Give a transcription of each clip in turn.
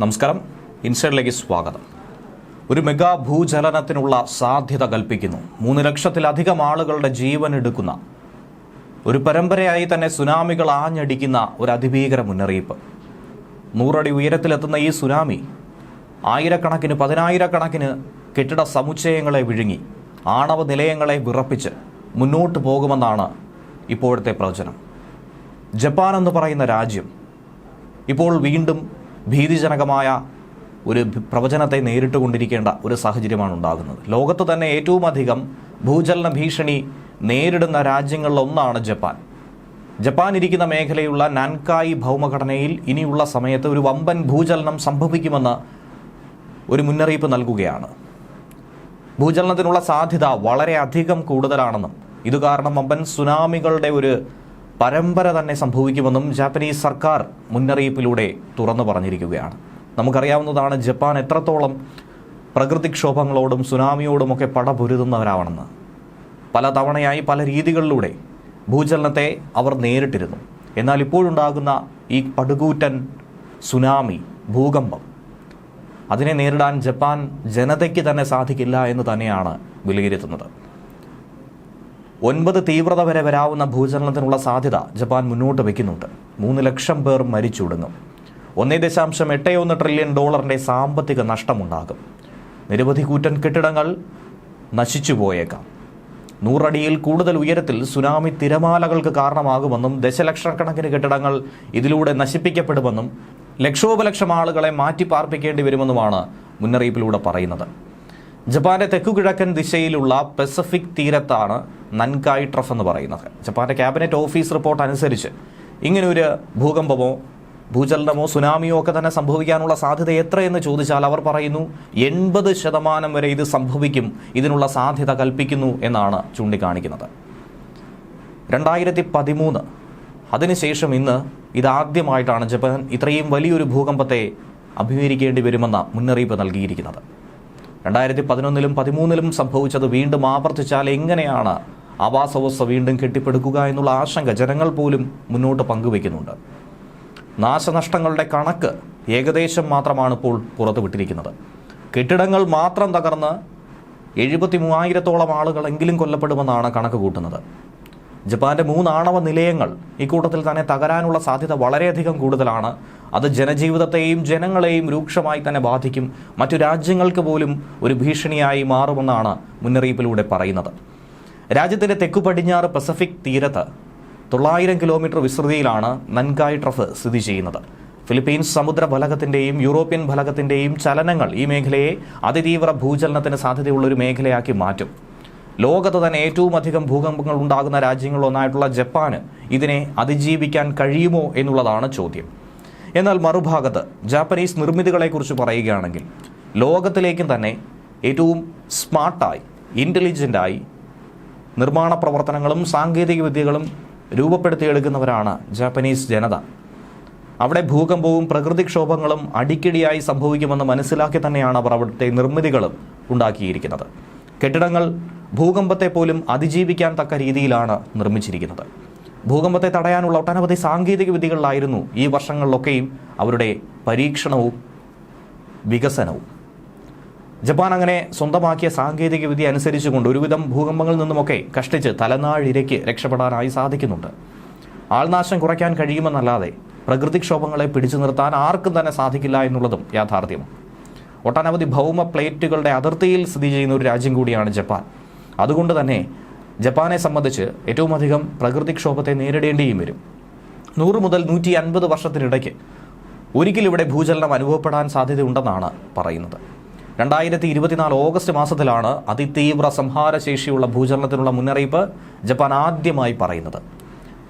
നമസ്കാരം. ഇൻസൈഡിലേക്ക് സ്വാഗതം. ഒരു മെഗാ ഭൂചലനത്തിനുള്ള സാധ്യത കൽപ്പിക്കുന്നു. മൂന്ന് ലക്ഷത്തിലധികം ആളുകളുടെ ജീവൻ എടുക്കുന്ന ഒരു പരമ്പരയായി തന്നെ സുനാമികൾ ആഞ്ഞടിക്കുന്ന ഒരു അതിഭീകര മുന്നറിയിപ്പ്. നൂറടി ഉയരത്തിലെത്തുന്ന ഈ സുനാമി ആയിരക്കണക്കിന് പതിനായിരക്കണക്കിന് കെട്ടിട സമുച്ചയങ്ങളെ വിഴുങ്ങി ആണവ നിലയങ്ങളെ വിറപ്പിച്ച് മുന്നോട്ട് പോകുമെന്നാണ് ഇപ്പോഴത്തെ പ്രവചനം. ജപ്പാൻ എന്ന് പറയുന്ന രാജ്യം ഇപ്പോൾ വീണ്ടും ഭീതിജനകമായ ഒരു പ്രവചനത്തെ നേരിട്ട് കൊണ്ടിരിക്കേണ്ട ഒരു സാഹചര്യമാണ് ഉണ്ടാകുന്നത്. ലോകത്ത് തന്നെ ഏറ്റവും അധികം ഭൂചലന ഭീഷണി നേരിടുന്ന രാജ്യങ്ങളിലൊന്നാണ് ജപ്പാൻ. ജപ്പാൻ ഇരിക്കുന്ന മേഖലയുള്ള നാൻകായി ഭൗമഘടനയിൽ ഇനിയുള്ള സമയത്ത് ഒരു വമ്പൻ ഭൂചലനം സംഭവിക്കുമെന്ന് ഒരു മുന്നറിയിപ്പ് നൽകുകയാണ്. ഭൂചലനത്തിനുള്ള സാധ്യത വളരെ അധികം കൂടുതലാണെന്നും ഇത് കാരണം വമ്പൻ സുനാമികളുടെ ഒരു പരമ്പര തന്നെ സംഭവിക്കുമെന്നും ജാപ്പനീസ് സർക്കാർ മുന്നറിയിപ്പിലൂടെ തുറന്നു പറഞ്ഞിരിക്കുകയാണ്. നമുക്കറിയാവുന്നതാണ് ജപ്പാൻ എത്രത്തോളം പ്രകൃതിക്ഷോഭങ്ങളോടും സുനാമിയോടുമൊക്കെ പടപൊരുതുന്നവരാവണമെന്ന് പല തവണയായി പല രീതികളിലൂടെ ഭൂചലനത്തെ അവർ നേരിട്ടിരുന്നു. എന്നാൽ ഇപ്പോഴുണ്ടാകുന്ന ഈ പടുകൂറ്റൻ സുനാമി ഭൂകമ്പം അതിനെ നേരിടാൻ ജപ്പാൻ ജനതയ്ക്ക് തന്നെ സാധിക്കില്ല എന്ന് തന്നെയാണ് വിലയിരുത്തുന്നത്. ഒൻപത് തീവ്രത വരെ വരാവുന്ന ഭൂചലനത്തിനുള്ള സാധ്യത ജപ്പാൻ മുന്നോട്ട് വയ്ക്കുന്നുണ്ട്. മൂന്ന് ലക്ഷം പേർ മരിച്ചൊടുങ്ങും ഒന്നേ ദശാംശം എട്ട് ഒന്ന് ട്രില്യൺ ഡോളറിന്റെ സാമ്പത്തിക നഷ്ടമുണ്ടാകും. നിരവധി കൂറ്റൻ കെട്ടിടങ്ങൾ നശിച്ചു പോയേക്കാം. നൂറടിയിൽ കൂടുതൽ ഉയരത്തിൽ സുനാമി തിരമാലകൾക്ക് കാരണമാകുമെന്നും ദശലക്ഷക്കണക്കിന് കെട്ടിടങ്ങൾ ഇതിലൂടെ നശിപ്പിക്കപ്പെടുമെന്നും ലക്ഷോപലക്ഷം ആളുകളെ മാറ്റിപ്പാർപ്പിക്കേണ്ടി വരുമെന്നുമാണ് മുന്നറിയിപ്പിലൂടെ പറയുന്നത്. ജപ്പാന്റെ തെക്കുകിഴക്കൻ ദിശയിലുള്ള പസഫിക് തീരത്താണ് നൻകായ് ട്രഫ് എന്ന് പറയുന്നത്. ജപ്പാന്റെ ക്യാബിനറ്റ് ഓഫീസ് റിപ്പോർട്ട് അനുസരിച്ച് ഇങ്ങനൊരു ഭൂകമ്പമോ ഭൂചലനമോ സുനാമിയോ ഒക്കെ തന്നെ സംഭവിക്കാനുള്ള സാധ്യത എത്രയെന്ന് ചോദിച്ചാൽ അവർ പറയുന്നു എൺപത് ശതമാനം വരെ ഇത് സംഭവിക്കും ഇതിനുള്ള സാധ്യത കൽപ്പിക്കുന്നു എന്നാണ് ചൂണ്ടിക്കാണിക്കുന്നത്. രണ്ടായിരത്തി പതിമൂന്ന് അതിനുശേഷം ഇന്ന് ഇതാദ്യമായിട്ടാണ് ജപ്പാൻ ഇത്രയും വലിയൊരു ഭൂകമ്പത്തെ അഭിമുഖീകരിക്കേണ്ടി വരുമെന്ന മുന്നറിയിപ്പ് നൽകിയിരിക്കുന്നത്. രണ്ടായിരത്തി പതിനൊന്നിലും പതിമൂന്നിലും സംഭവിച്ചത് വീണ്ടും ആവർത്തിച്ചാൽ എങ്ങനെയാണ് ആവാസവസ്ഥ വീണ്ടും കെട്ടിപ്പടുക്കുക എന്നുള്ള ആശങ്ക ജനങ്ങൾ പോലും മുന്നോട്ട് പങ്കുവയ്ക്കുന്നുണ്ട്. നാശനഷ്ടങ്ങളുടെ കണക്ക് ഏകദേശം മാത്രമാണ് ഇപ്പോൾ പുറത്തുവിട്ടിരിക്കുന്നത്. കെട്ടിടങ്ങൾ മാത്രം തകർന്ന് എഴുപത്തി മൂവായിരത്തോളം ആളുകളെങ്കിലും കൊല്ലപ്പെടുമെന്നാണ് കണക്ക് കൂട്ടുന്നത്. ജപ്പാന്റെ മൂന്ന് ആണവ നിലയങ്ങൾ ഇക്കൂട്ടത്തിൽ തന്നെ തകരാനുള്ള സാധ്യത വളരെയധികം കൂടുതലാണ്. അത് ജനജീവിതത്തെയും ജനങ്ങളെയും രൂക്ഷമായി തന്നെ ബാധിക്കും. മറ്റു രാജ്യങ്ങൾക്ക് പോലും ഒരു ഭീഷണിയായി മാറുമെന്നാണ് മുന്നറിയിപ്പിലൂടെ പറയുന്നത്. രാജ്യത്തിന്റെ തെക്കു പടിഞ്ഞാറ് പസഫിക് തീരത്ത് തൊള്ളായിരം കിലോമീറ്റർ വിസ്തൃതിയിലാണ് നൻകായ് ട്രഫ് സ്ഥിതി ചെയ്യുന്നത്. ഫിലിപ്പീൻസ് സമുദ്ര ഫലകത്തിന്റെയും യൂറോപ്യൻ ഫലകത്തിന്റെയും ചലനങ്ങൾ ഈ മേഖലയെ അതിതീവ്ര ഭൂചലനത്തിന് സാധ്യതയുള്ള ഒരു മേഖലയാക്കി മാറ്റും. ലോകത്ത് തന്നെ ഏറ്റവും അധികം ഭൂകമ്പങ്ങൾ ഉണ്ടാകുന്ന രാജ്യങ്ങളിലൊന്നായിട്ടുള്ള ജപ്പാന് ഇതിനെ അതിജീവിക്കാൻ കഴിയുമോ എന്നുള്ളതാണ് ചോദ്യം. എന്നാൽ മറുഭാഗത്ത് ജാപ്പനീസ് നിർമ്മിതികളെക്കുറിച്ച് പറയുകയാണെങ്കിൽ ലോകത്തിലേക്കും തന്നെ ഏറ്റവും സ്മാർട്ടായി ഇന്റലിജന്റായി നിർമ്മാണ പ്രവർത്തനങ്ങളും സാങ്കേതിക വിദ്യകളും രൂപപ്പെടുത്തിയെടുക്കുന്നവരാണ് ജാപ്പനീസ് ജനത. അവിടെ ഭൂകമ്പവും പ്രകൃതിക്ഷോഭങ്ങളും അടിക്കടിയായി സംഭവിക്കുമെന്ന് മനസ്സിലാക്കി തന്നെയാണ് അവർ അവിടുത്തെ നിർമ്മിതികളും ഉണ്ടാക്കിയിരിക്കുന്നത്. കെട്ടിടങ്ങൾ ഭൂകമ്പത്തെ പോലും അതിജീവിക്കാൻ തക്ക രീതിയിലാണ് നിർമ്മിച്ചിരിക്കുന്നത്. ഭൂകമ്പത്തെ തടയാനുള്ള ഒട്ടനവധി സാങ്കേതിക വിദ്യകളിലായിരുന്നു ഈ വർഷങ്ങളിലൊക്കെയും അവരുടെ പരീക്ഷണവും വികസനവും. ജപ്പാൻ അങ്ങനെ സ്വന്തമാക്കിയ സാങ്കേതിക വിദ്യ അനുസരിച്ചുകൊണ്ട് ഒരുവിധം ഭൂകമ്പങ്ങളിൽ നിന്നുമൊക്കെ കഷ്ടിച്ച് തലനാഴിരയ്ക്ക് രക്ഷപ്പെടാനായി സാധിക്കുന്നുണ്ട്. ആൾനാശം കുറയ്ക്കാൻ കഴിയുമെന്നല്ലാതെ പ്രകൃതിക്ഷോഭങ്ങളെ പിടിച്ചു നിർത്താൻ ആർക്കും തന്നെ സാധിക്കില്ല എന്നുള്ളതും യാഥാർത്ഥ്യമാണ്. ഒട്ടനവധി ഭൗമ പ്ലേറ്റുകളുടെ അതിർത്തിയിൽ സ്ഥിതി ചെയ്യുന്ന ഒരു രാജ്യം കൂടിയാണ് ജപ്പാൻ. അതുകൊണ്ട് തന്നെ ജപ്പാനെ സംബന്ധിച്ച് ഏറ്റവും അധികം പ്രകൃതിക്ഷോഭത്തെ നേരിടേണ്ടിയും വരും. നൂറ് മുതൽ നൂറ്റി അൻപത് വർഷത്തിനിടയ്ക്ക് ഒരിക്കലും ഇവിടെ ഭൂചലനം അനുഭവപ്പെടാൻ സാധ്യതയുണ്ടെന്നാണ് പറയുന്നത്. രണ്ടായിരത്തി ഇരുപത്തിനാല് ഓഗസ്റ്റ് മാസത്തിലാണ് അതിതീവ്ര സംഹാരശേഷിയുള്ള ഭൂചലനത്തിനുള്ള മുന്നറിയിപ്പ് ജപ്പാൻ ആദ്യമായി പറയുന്നത്.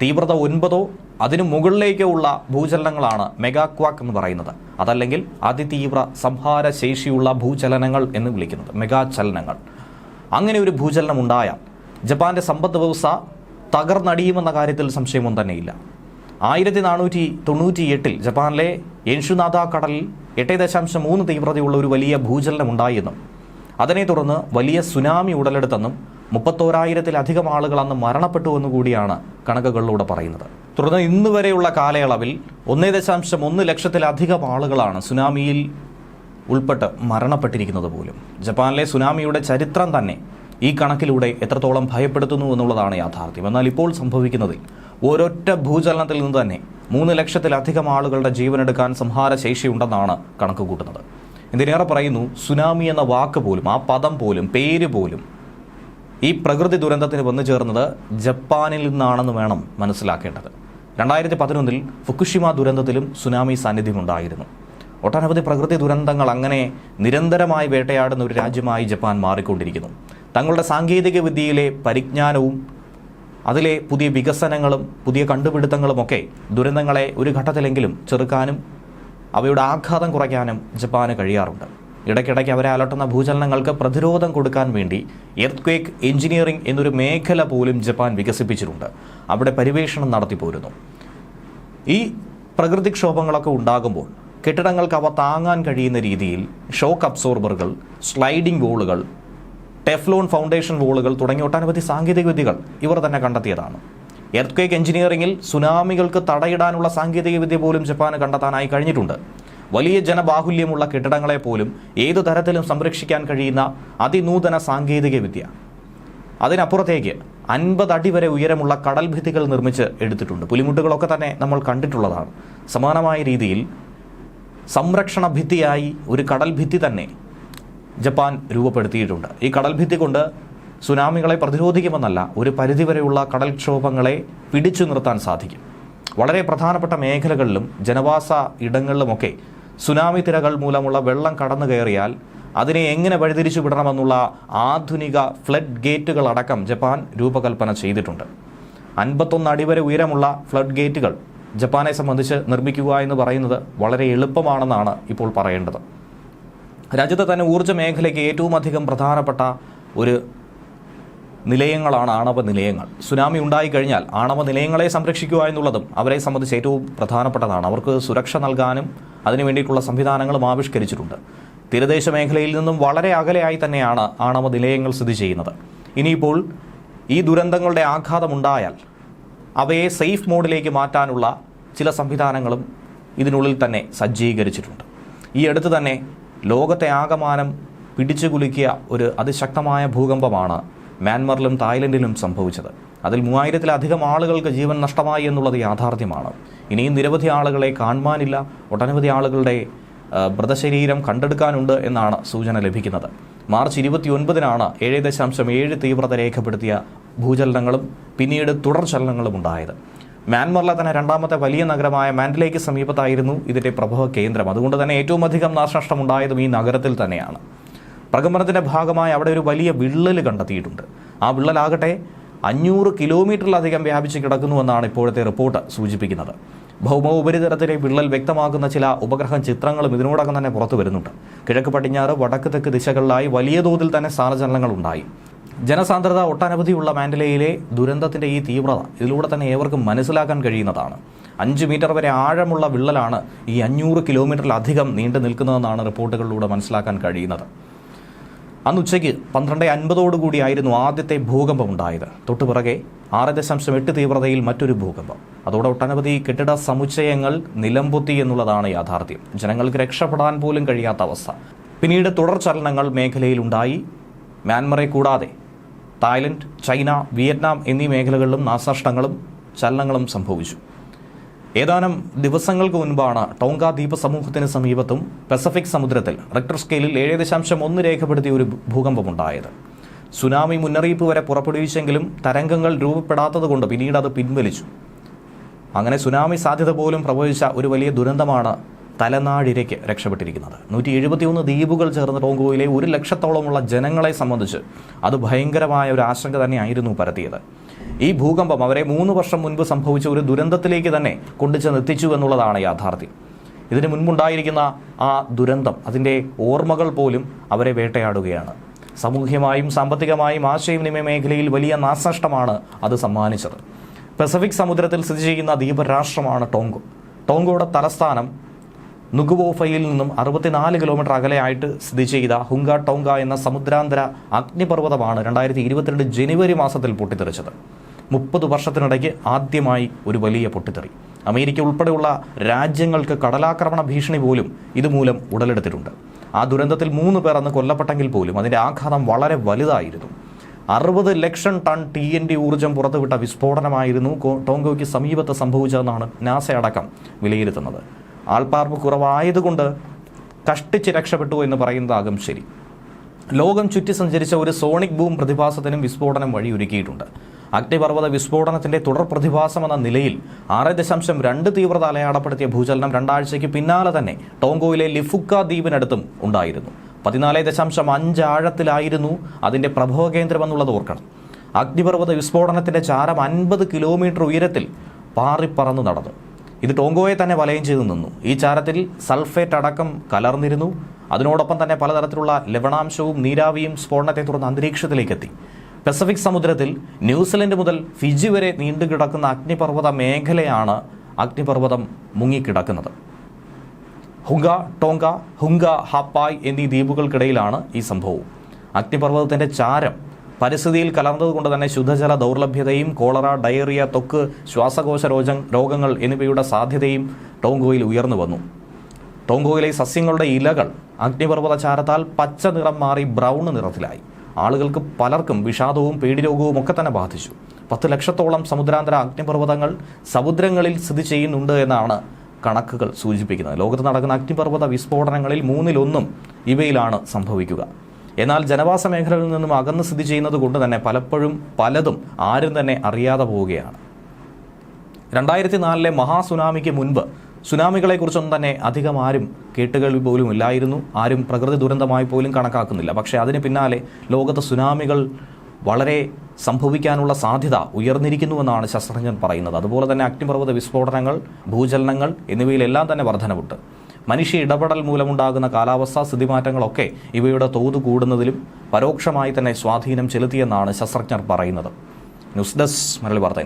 തീവ്രത ഒൻപതോ അതിനു മുകളിലേക്കോ ഉള്ള ഭൂചലനങ്ങളാണ് മെഗാക്വാക്ക് എന്ന് പറയുന്നത്. അതല്ലെങ്കിൽ അതിതീവ്ര സംഹാരശേഷിയുള്ള ഭൂചലനങ്ങൾ എന്ന് വിളിക്കുന്നത്. മെഗാ ചലനങ്ങൾ അങ്ങനെ ഒരു ഭൂചലനം ഉണ്ടായാൽ ജപ്പാന്റെ സമ്പദ് വ്യവസ്ഥ തകർന്നടിയുമെന്ന കാര്യത്തിൽ സംശയമൊന്നും തന്നെയില്ല. ആയിരത്തി നാനൂറ്റി തൊണ്ണൂറ്റി എട്ടിൽ ജപ്പാനിലെ എൻഷുനാഥ കടലിൽ എട്ട് ദശാംശം മൂന്ന് തീവ്രതയുള്ള ഒരു വലിയ ഭൂചലനം ഉണ്ടായെന്നും അതിനെ തുടർന്ന് വലിയ സുനാമി ഉടലെടുത്തെന്നും മുപ്പത്തോരായിരത്തിലധികം ആളുകൾ അന്ന് മരണപ്പെട്ടുവെന്നു കൂടിയാണ് കണക്കുകളിലൂടെ പറയുന്നത്. തുടർന്ന് ഇന്നുവരെയുള്ള കാലയളവിൽ ഒന്നേ ദശാംശം ഒന്ന് ലക്ഷത്തിലധികം ആളുകളാണ് സുനാമിയിൽ ഉൾപ്പെട്ട് മരണപ്പെട്ടിരിക്കുന്നത് പോലും. ജപ്പാനിലെ സുനാമിയുടെ ചരിത്രം തന്നെ ഈ കണക്കിലൂടെ എത്രത്തോളം ഭയപ്പെടുത്തുന്നു എന്നുള്ളതാണ് യാഥാർത്ഥ്യം. എന്നാൽ ഇപ്പോൾ സംഭവിക്കുന്നതിൽ ഒരൊറ്റ ഭൂചലനത്തിൽ നിന്ന് തന്നെ മൂന്ന് ലക്ഷത്തിലധികം ആളുകളുടെ ജീവനെടുക്കാൻ സംഹാര ശേഷിയുണ്ടെന്നാണ് കണക്ക് കൂട്ടുന്നത്. എന്തിനേറെ പറയുന്നു സുനാമി എന്ന വാക്ക് പോലും ആ പദം പോലും പേര് പോലും ഈ പ്രകൃതി ദുരന്തത്തിന് വന്നു ചേർന്നത് ജപ്പാനിൽ നിന്നാണെന്ന് വേണം മനസ്സിലാക്കേണ്ടത്. രണ്ടായിരത്തി പതിനൊന്നിൽ ഫുക്കുഷിമ ദുരന്തത്തിലും സുനാമി സാന്നിധ്യമുണ്ടായിരുന്നു. ഒട്ടനവധി പ്രകൃതി ദുരന്തങ്ങൾ അങ്ങനെ നിരന്തരമായി വേട്ടയാടുന്ന ഒരു രാജ്യമായി ജപ്പാൻ മാറിക്കൊണ്ടിരിക്കുന്നു. തങ്ങളുടെ സാങ്കേതിക വിദ്യയിലെ പരിജ്ഞാനവും അതിലെ പുതിയ വികസനങ്ങളും പുതിയ കണ്ടുപിടുത്തങ്ങളുമൊക്കെ ദുരന്തങ്ങളെ ഒരു ഘട്ടത്തിലെങ്കിലും ചെറുക്കാനും അവയുടെ ആഘാതം കുറയ്ക്കാനും ജപ്പാന് കഴിയാറുണ്ട്. ഇടയ്ക്കിടയ്ക്ക് അവരെ അലട്ടുന്ന ഭൂചലനങ്ങൾക്ക് പ്രതിരോധം കൊടുക്കാൻ വേണ്ടി എർത്ത്ക്വേക്ക് എഞ്ചിനീയറിംഗ് എന്നൊരു മേഖല പോലും ജപ്പാൻ വികസിപ്പിച്ചിട്ടുണ്ട്. അവിടെ പരിവേഷണം നടത്തിപ്പോരുന്നു. ഈ പ്രകൃതിക്ഷോഭങ്ങളൊക്കെ ഉണ്ടാകുമ്പോൾ കെട്ടിടങ്ങൾക്ക് അവ താങ്ങാൻ കഴിയുന്ന രീതിയിൽ ഷോക്ക് അബ്സോർബറുകൾ സ്ലൈഡിംഗ് വോളുകൾ ടെഫ്ലോൺ ഫൗണ്ടേഷൻ വോളുകൾ തുടങ്ങിയ ഒട്ടനവധി സാങ്കേതിക വിദ്യകൾ ഇവർ തന്നെ കണ്ടെത്തിയതാണ്. എർത്ത്ക്വേക്ക് എഞ്ചിനീയറിംഗിൽ സുനാമികൾക്ക് തടയിടാനുള്ള സാങ്കേതിക വിദ്യ പോലും ജപ്പാന് കണ്ടെത്താനായി കഴിഞ്ഞിട്ടുണ്ട്. വലിയ ജനബാഹുല്യമുള്ള കെട്ടിടങ്ങളെ പോലും ഏതു തരത്തിലും സംരക്ഷിക്കാൻ കഴിയുന്ന അതിനൂതന സാങ്കേതിക വിദ്യ അതിനപ്പുറത്തേക്ക് അൻപത് അടി വരെ ഉയരമുള്ള കടൽ ഭിത്തികൾ നിർമ്മിച്ച് എടുത്തിട്ടുണ്ട്. പുലിമുട്ടുകളൊക്കെ തന്നെ നമ്മൾ കണ്ടിട്ടുള്ളതാണ്. സമാനമായ രീതിയിൽ സംരക്ഷണ ഭിത്തിയായി ഒരു കടൽ ഭിത്തി തന്നെ ജപ്പാൻ രൂപപ്പെടുത്തിയിട്ടുണ്ട്. ഈ കടൽ ഭിത്തി കൊണ്ട് സുനാമികളെ പ്രതിരോധിക്കുമെന്നല്ല ഒരു പരിധിവരെയുള്ള കടൽക്ഷോഭങ്ങളെ പിടിച്ചു നിർത്താൻ സാധിക്കും. വളരെ പ്രധാനപ്പെട്ട മേഖലകളിലും ജനവാസ ഇടങ്ങളിലുമൊക്കെ സുനാമി തിരകൾ മൂലമുള്ള വെള്ളം കടന്നു കയറിയാൽ അതിനെ എങ്ങനെ വഴിതിരിച്ചു വിടണമെന്നുള്ള ആധുനിക ഫ്ലഡ് ഗേറ്റുകൾ അടക്കം ജപ്പാൻ രൂപകൽപ്പന ചെയ്തിട്ടുണ്ട്. അൻപത്തൊന്ന് അടി വരെ ഉയരമുള്ള ഫ്ലഡ് ഗേറ്റുകൾ ജപ്പാനെ സംബന്ധിച്ച് നിർമ്മിക്കുക എന്ന് പറയുന്നത് വളരെ എളുപ്പമാണെന്നാണ് ഇപ്പോൾ പറയേണ്ടത്. രാജ്യത്തെ തന്നെ ഊർജ മേഖലയ്ക്ക് ഏറ്റവും അധികം പ്രധാനപ്പെട്ട ഒരു നിലയങ്ങളാണ് ആണവ നിലയങ്ങൾ. സുനാമി ഉണ്ടായിക്കഴിഞ്ഞാൽ ആണവ നിലയങ്ങളെ സംരക്ഷിക്കുക എന്നുള്ളതും അവരെ സംബന്ധിച്ച് ഏറ്റവും പ്രധാനപ്പെട്ടതാണ്. അവർക്ക് സുരക്ഷ നൽകാനും അതിനു വേണ്ടിയിട്ടുള്ള സംവിധാനങ്ങളും ആവിഷ്കരിച്ചിട്ടുണ്ട്. തീരദേശ മേഖലയിൽ നിന്നും വളരെ അകലെയായി തന്നെയാണ് ആണവ നിലയങ്ങൾ സ്ഥിതി ചെയ്യുന്നത്. ഇനിയിപ്പോൾ ഈ ദുരന്തങ്ങളുടെ ആഘാതമുണ്ടായാൽ അവയെ സേഫ് മോഡിലേക്ക് മാറ്റാനുള്ള ചില സംവിധാനങ്ങളും ഇതിനുള്ളിൽ തന്നെ സജ്ജീകരിച്ചിട്ടുണ്ട്. ഈ അടുത്ത് തന്നെ ലോകത്തെ ആകമാനം പിടിച്ചുകുലുക്കിയ ഒരു അതിശക്തമായ ഭൂകമ്പമാണ് മ്യാൻമറിലും തായ്ലൻഡിലും സംഭവിച്ചത്. അതിൽ മൂവായിരത്തിലധികം ആളുകൾക്ക് ജീവൻ നഷ്ടമായി എന്നുള്ളത് യാഥാർത്ഥ്യമാണ്. ഇനിയും നിരവധി ആളുകളെ കാണുവാനില്ല ഒട്ടനവധി ആളുകളുടെ മൃതശരീരം കണ്ടെടുക്കാനുണ്ട് എന്നാണ് സൂചന ലഭിക്കുന്നത്. മാർച്ച് ഇരുപത്തിയൊൻപതിനാണ് ഏഴ് ദശാംശം ഏഴ് തീവ്രത രേഖപ്പെടുത്തിയ ഭൂചലനങ്ങളും പിന്നീട് തുടർചലനങ്ങളും ഉണ്ടായത്. മ്യാൻമറിലെ തന്നെ രണ്ടാമത്തെ വലിയ നഗരമായ മാൻഡലേക്ക് സമീപത്തായിരുന്നു ഇതിന്റെ പ്രഭവ കേന്ദ്രം. അതുകൊണ്ട് തന്നെ ഏറ്റവും അധികം നാശനഷ്ടം ഉണ്ടായതും ഈ നഗരത്തിൽ തന്നെയാണ്. പ്രകമ്പനത്തിന്റെ ഭാഗമായി അവിടെ ഒരു വലിയ വിള്ളൽ കണ്ടെത്തിയിട്ടുണ്ട്. ആ വിള്ളലാകട്ടെ അഞ്ഞൂറ് കിലോമീറ്ററിലധികം വ്യാപിച്ച് കിടക്കുന്നുവെന്നാണ് ഇപ്പോഴത്തെ റിപ്പോർട്ട് സൂചിപ്പിക്കുന്നത്. ഭൗമ ഉപരിതലത്തിലെ വിള്ളൽ വ്യക്തമാക്കുന്ന ചില ഉപഗ്രഹ ചിത്രങ്ങളും ഇതിനോടകം തന്നെ പുറത്തു വരുന്നുണ്ട്. കിഴക്ക് പടിഞ്ഞാറ് വടക്ക് തെക്ക് ദിശകളിലായി വലിയ തോതിൽ തന്നെ സ്ഥാനചലനങ്ങൾ ഉണ്ടായി. ജനസാന്ദ്രത ഒട്ടനവധിയുള്ള മാൻഡലയിലെ ദുരന്തത്തിന്റെ ഈ തീവ്രത ഇതിലൂടെ തന്നെ ഏവർക്കും മനസ്സിലാക്കാൻ കഴിയുന്നതാണ്. അഞ്ച് മീറ്റർ വരെ ആഴമുള്ള വിള്ളലാണ് ഈ അഞ്ഞൂറ് കിലോമീറ്ററിലധികം നീണ്ടു നിൽക്കുന്നതെന്നാണ് റിപ്പോർട്ടുകളിലൂടെ മനസ്സിലാക്കാൻ കഴിയുന്നത്. അന്ന് ഉച്ചയ്ക്ക് പന്ത്രണ്ട് അൻപതോടുകൂടിയായിരുന്നു ആദ്യത്തെ ഭൂകമ്പം ഉണ്ടായത്. തൊട്ടുപിറകെ ആറ് ദശാംശം എട്ട് തീവ്രതയിൽ മറ്റൊരു ഭൂകമ്പം. അതോടെ ഒട്ടനവധി കെട്ടിട സമുച്ചയങ്ങൾ നിലംപൊത്തി എന്നുള്ളതാണ് യാഥാർത്ഥ്യം. ജനങ്ങൾക്ക് രക്ഷപ്പെടാൻ പോലും കഴിയാത്ത അവസ്ഥ. പിന്നീട് തുടർ ചലനങ്ങൾ മേഖലയിലുണ്ടായി. മ്യാൻമറെ കൂടാതെ തായ്ലൻഡ് ചൈന വിയറ്റ്നാം എന്നീ മേഖലകളിലും നാശനഷ്ടങ്ങളും ചലനങ്ങളും സംഭവിച്ചു. ഏതാനും ദിവസങ്ങൾക്ക് മുൻപാണ് ടോങ്ക ദ്വീപ സമൂഹത്തിന് സമീപത്തും പസഫിക് സമുദ്രത്തിൽ റെക്ടർ സ്കെയിലിൽ ഏഴ് ദശാംശം ഒന്ന് രേഖപ്പെടുത്തിയ ഒരു ഭൂകമ്പമുണ്ടായത്. സുനാമി മുന്നറിയിപ്പ് വരെ പുറപ്പെടുവിച്ചെങ്കിലും തരംഗങ്ങൾ രൂപപ്പെടാത്തതുകൊണ്ട് പിന്നീട് അത് പിൻവലിച്ചു. അങ്ങനെ സുനാമി സാധ്യത പോലും പ്രവചിച്ച ഒരു വലിയ ദുരന്തമാണ് തലനാടിരയ്ക്ക് രക്ഷപ്പെട്ടിരിക്കുന്നത്. നൂറ്റി എഴുപത്തിയൊന്ന് ദ്വീപുകൾ ചേർന്ന ടോങ്കോയിലെ ഒരു ലക്ഷത്തോളമുള്ള ജനങ്ങളെ സംബന്ധിച്ച് അത് ഭയങ്കരമായ ഒരു ആശങ്ക തന്നെയായിരുന്നു പരത്തിയത്. ഈ ഭൂകമ്പം അവരെ മൂന്ന് വർഷം മുൻപ് സംഭവിച്ച ഒരു ദുരന്തത്തിലേക്ക് തന്നെ കൊണ്ടുചെന്ന് എത്തിച്ചു എന്നുള്ളതാണ് യാഥാർത്ഥ്യം. ഇതിന് മുൻപുണ്ടായിരിക്കുന്ന ആ ദുരന്തം അതിന്റെ ഓർമ്മകൾ പോലും അവരെ വേട്ടയാടുകയാണ്. സാമൂഹ്യമായും സാമ്പത്തികമായും ആശയവിനിമയ മേഖലയിൽ വലിയ നാശനഷ്ടമാണ് അത് സമ്മാനിച്ചത്. പസഫിക് സമുദ്രത്തിൽ സ്ഥിതി ചെയ്യുന്ന ദ്വീപരാഷ്ട്രമാണ് ടോങ്കോ. ടോങ്കോയുടെ തലസ്ഥാനം നുഗുവോഫയിൽ നിന്നും അറുപത്തിനാല് കിലോമീറ്റർ അകലെയായിട്ട് സ്ഥിതി ചെയ്ത ഹുങ്ക ടോങ്ക എന്ന സമുദ്രാന്തര അഗ്നിപർവതമാണ് രണ്ടായിരത്തി ഇരുപത്തിരണ്ട് ജനുവരി മാസത്തിൽ പൊട്ടിത്തെറിച്ചത്. മുപ്പത് വർഷത്തിനിടയ്ക്ക് ആദ്യമായി ഒരു വലിയ പൊട്ടിത്തെറി. അമേരിക്ക ഉൾപ്പെടെയുള്ള രാജ്യങ്ങൾക്ക് കടലാക്രമണ ഭീഷണി പോലും ഇതുമൂലം ഉടലെടുത്തിട്ടുണ്ട്. ആ ദുരന്തത്തിൽ മൂന്ന് പേർ അന്ന് കൊല്ലപ്പെട്ടെങ്കിൽ പോലും അതിന്റെ ആഘാതം വളരെ വലുതായിരുന്നു. അറുപത് ലക്ഷം ടൺ ടി എൻ ഡി ഊർജം പുറത്തുവിട്ട വിസ്ഫോടനമായിരുന്നു ടോങ്കോയ്ക്ക് സമീപത്ത് സംഭവിച്ചതെന്നാണ് നാസ അടക്കം വിലയിരുത്തുന്നത്. ആൾപ്പാർപ്പ് കുറവായതുകൊണ്ട് കഷ്ടിച്ച് രക്ഷപ്പെട്ടു എന്ന് പറയുന്നതാകും ശരി. ലോകം ചുറ്റി സഞ്ചരിച്ച ഒരു സോണിക് ബൂം പ്രതിഭാസത്തിനും വിസ്ഫോടനം വഴിയൊരുക്കിയിട്ടുണ്ട്. അഗ്നിപർവത വിസ്ഫോടനത്തിന്റെ തുടർ പ്രതിഭാസം എന്ന നിലയിൽ ആറ് ദശാംശം രണ്ട് തീവ്രത അലയാളപ്പെടുത്തിയ ഭൂചലനം രണ്ടാഴ്ചയ്ക്ക് പിന്നാലെ തന്നെ ടോങ്കോയിലെ ലിഫുക്ക ദ്വീപിനടുത്തും ഉണ്ടായിരുന്നു. പതിനാല് ദശാംശം അഞ്ച് ആഴത്തിലായിരുന്നു അതിന്റെ പ്രഭവ കേന്ദ്രമെന്നുള്ളത് ഓർക്കണം. അഗ്നിപർവത വിസ്ഫോടനത്തിന്റെ ചാരം അൻപത് കിലോമീറ്റർ ഉയരത്തിൽ പാറിപ്പറന്നു നടന്നു. ഇത് ടോങ്കോയെ തന്നെ വലയം ചെയ്തു നിന്നു. ഈ ചാരത്തിൽ സൾഫേറ്റ് അടക്കം കലർന്നിരുന്നു. അതിനോടൊപ്പം തന്നെ പലതരത്തിലുള്ള ലവണാംശവും നീരാവിയും സ്ഫോടനത്തെ തുടർന്ന് അന്തരീക്ഷത്തിലേക്ക് എത്തി പസഫിക് സമുദ്രത്തിൽ ന്യൂസിലൻഡ് മുതൽ ഫിജി വരെ നീണ്ടുകിടക്കുന്ന അഗ്നിപർവത മേഖലയാണ് അഗ്നിപർവതം മുങ്ങിക്കിടക്കുന്നത്. ഹുങ്ക ടോങ്ക ഹുങ്ക ഹപ്പായ് എന്നീ ദ്വീപുകൾക്കിടയിലാണ് ഈ സംഭവം. അഗ്നിപർവതത്തിന്റെ ചാരം പരിസ്ഥിതിയിൽ കലർന്നതുകൊണ്ട് തന്നെ ശുദ്ധജല ദൗർലഭ്യതയും കോളറ ഡയറിയ തൊക്ക് ശ്വാസകോശ രോഗങ്ങൾ എന്നിവയുടെ സാധ്യതയും ടോങ്കോയിൽ ഉയർന്നു വന്നു. ടോങ്കോയിലെ സസ്യങ്ങളുടെ ഇലകൾ അഗ്നിപർവത ചാരത്താൽ പച്ച നിറം മാറി ബ്രൗൺ നിറത്തിലായി. ആളുകൾക്ക് പലർക്കും വിഷാദവും പേടിരോഗവും ഒക്കെ തന്നെ ബാധിച്ചു. പത്ത് ലക്ഷത്തോളം സമുദ്രാന്തര അഗ്നിപർവതങ്ങൾ സമുദ്രങ്ങളിൽ സ്ഥിതി ചെയ്യുന്നുണ്ട് എന്നാണ് കണക്കുകൾ സൂചിപ്പിക്കുന്നത്. ലോകത്ത് നടക്കുന്ന അഗ്നിപർവത വിസ്ഫോടനങ്ങളിൽ മൂന്നിലൊന്നും ഇവയിലാണ് സംഭവിക്കുക. എന്നാൽ ജനവാസ മേഖലകളിൽ നിന്നും അകന്ന് സ്ഥിതി ചെയ്യുന്നത് കൊണ്ട് തന്നെ പലപ്പോഴും പലതും ആരും തന്നെ അറിയാതെ പോവുകയാണ്. രണ്ടായിരത്തി നാലിലെ മഹാസുനാമിക്ക് മുൻപ് സുനാമികളെക്കുറിച്ചൊന്നും തന്നെ അധികം ആരും കേട്ടുകേൾവി പോലും ഇല്ലായിരുന്നു. ആരും പ്രകൃതി ദുരന്തമായി പോലും കണക്കാക്കുന്നില്ല. പക്ഷേ അതിന് പിന്നാലെ ലോകത്ത് സുനാമികൾ വളരെ സംഭവിക്കാനുള്ള സാധ്യത ഉയർന്നിരിക്കുന്നുവെന്നാണ് ശാസ്ത്രജ്ഞർ പറയുന്നത്. അതുപോലെ തന്നെ അഗ്നിപർവത വിസ്ഫോടനങ്ങൾ ഭൂചലനങ്ങൾ എന്നിവയിലെല്ലാം തന്നെ വർധനവുണ്ട്. മനുഷ്യ ഇടപെടൽ മൂലമുണ്ടാകുന്ന കാലാവസ്ഥാ സ്ഥിതിമാറ്റങ്ങളൊക്കെ ഇവയുടെ തോത് കൂടുന്നതിലും പരോക്ഷമായി തന്നെ സ്വാധീനം ചെലുത്തിയെന്നാണ് ശാസ്ത്രജ്ഞർ പറയുന്നത്. ന്യൂസ് ഡെസ്ക് മലയാളി വാർത്ത